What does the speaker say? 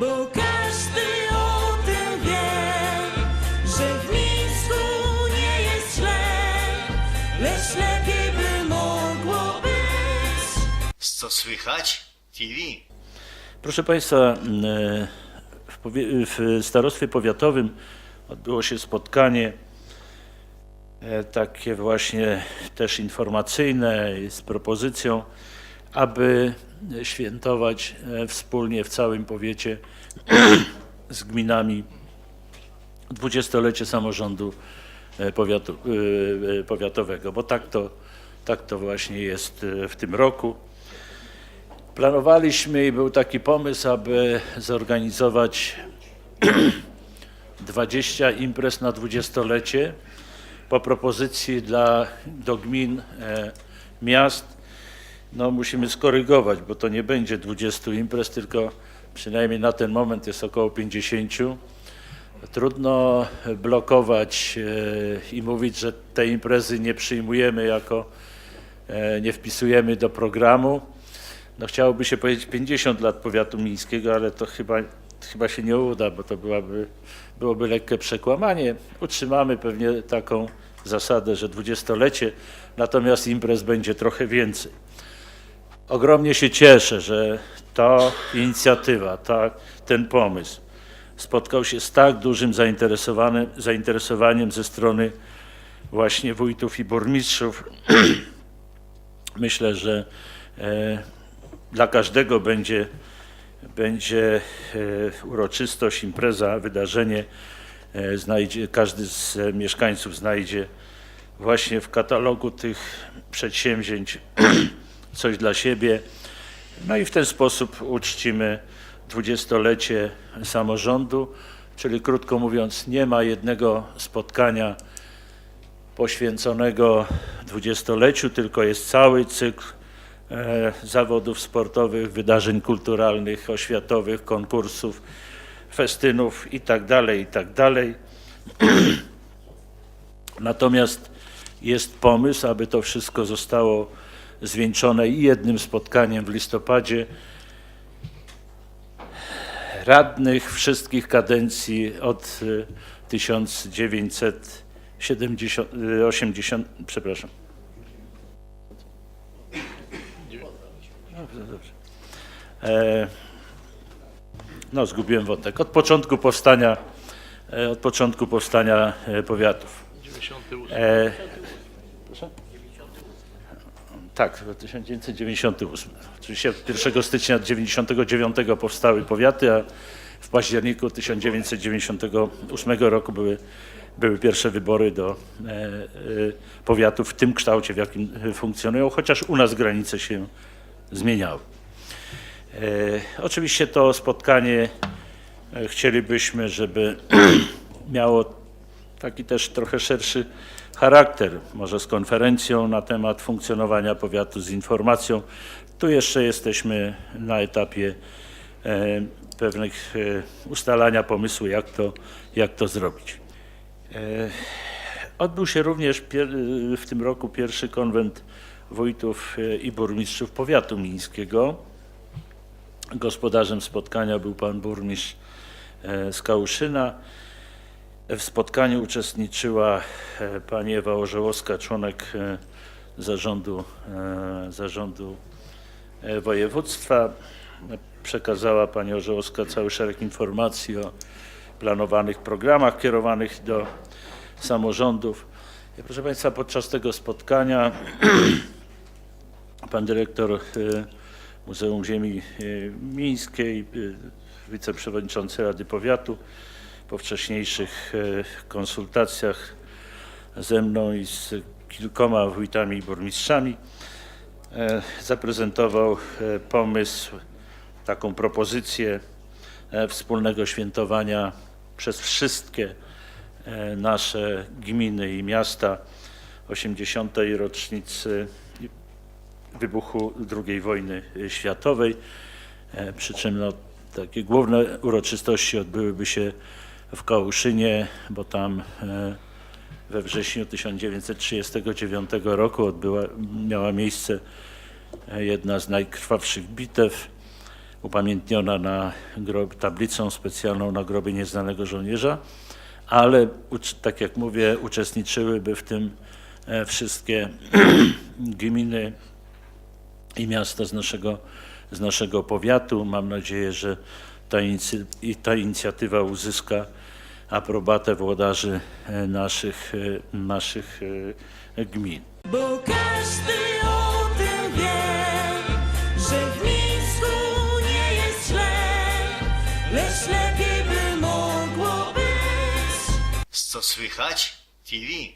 Bo każdy o tym wie, że w Mińsku nie jest źle, lecz lepiej by mogło być. Co słychać? TV. Proszę Państwa, m, w, powie- w starostwie powiatowym odbyło się spotkanie e, takie właśnie też informacyjne z propozycją, aby świętować e, wspólnie w całym powiecie z gminami dwudziestolecie samorządu e, powiatu, e, powiatowego, bo tak to, tak to właśnie jest w tym roku. Planowaliśmy i był taki pomysł, aby zorganizować 20 imprez na dwudziestolecie po propozycji dla, do gmin, miast. No musimy skorygować, bo to nie będzie 20 imprez, tylko przynajmniej na ten moment jest około 50. Trudno blokować e, i mówić, że te imprezy nie przyjmujemy jako, e, nie wpisujemy do programu. No chciałoby się powiedzieć 50 lat powiatu mińskiego, ale to chyba, chyba się nie uda, bo to byłaby, byłoby lekkie przekłamanie. Utrzymamy pewnie taką zasadę, że dwudziestolecie, natomiast imprez będzie trochę więcej. Ogromnie się cieszę, że ta inicjatywa, ta, ten pomysł spotkał się z tak dużym zainteresowaniem ze strony właśnie wójtów i burmistrzów. Myślę, że e, dla każdego będzie, będzie e, uroczystość, impreza, wydarzenie. E, znajdzie, każdy z mieszkańców znajdzie właśnie w katalogu tych przedsięwzięć coś dla siebie. No i w ten sposób uczcimy dwudziestolecie samorządu, czyli krótko mówiąc, nie ma jednego spotkania poświęconego dwudziestoleciu, tylko jest cały cykl e, zawodów sportowych, wydarzeń kulturalnych, oświatowych, konkursów, festynów itd., itd. Natomiast jest pomysł, aby to wszystko zostało zwieńczone i jednym spotkaniem w listopadzie radnych wszystkich kadencji od y, 1970, y, 80, przepraszam. No. E, no, zgubiłem wątek. Od początku powstania, e, od początku powstania e, powiatów. E, proszę? Tak, 1998. Oczywiście 1 stycznia 1999 powstały powiaty, a w październiku 1998 roku były, były pierwsze wybory do e, e, powiatów w tym kształcie, w jakim funkcjonują, chociaż u nas granice się zmieniały. E, Oczywiście to spotkanie e, chcielibyśmy, żeby miało taki też trochę szerszy charakter, może z konferencją na temat funkcjonowania powiatu, z informacją. Tu jeszcze jesteśmy na etapie e, pewnych e, ustalania pomysłu, jak to, jak to zrobić. E, Odbył się również w tym roku pierwszy konwent wójtów i burmistrzów powiatu mińskiego. Gospodarzem spotkania był pan burmistrz z Kałuszyna. W spotkaniu uczestniczyła e, pani Ewa Orzełowska, członek e, zarządu, e, zarządu województwa. Przekazała pani Orzełowska cały szereg informacji o planowanych programach kierowanych do samorządów. I Proszę Państwa, podczas tego spotkania pan dyrektor Muzeum Ziemi Mińskiej, wiceprzewodniczący Rady Powiatu, po wcześniejszych e, konsultacjach ze mną i z kilkoma wójtami i burmistrzami e, zaprezentował e, pomysł, taką propozycję wspólnego świętowania przez wszystkie nasze gminy i miasta 80. rocznicy wybuchu II wojny światowej. Przy czym no, takie główne uroczystości odbyłyby się w Kołuszynie, bo tam e, we wrześniu 1939 roku odbyła, miała miejsce e, jedna z najkrwawszych bitew. upamiętniona na grob, tablicą specjalną na grobie nieznanego żołnierza, ale tak jak mówię, uczestniczyłyby w tym e, wszystkie gminy i miasta z naszego, z naszego powiatu. Mam nadzieję, że ta, inicy, i ta inicjatywa uzyska aprobatę włodarzy e, naszych, e, naszych e, gmin. Bo każdy o tym wie, że w Mińsku nie jest źle, lecz lepiej by mogło być. Co słychać? TV.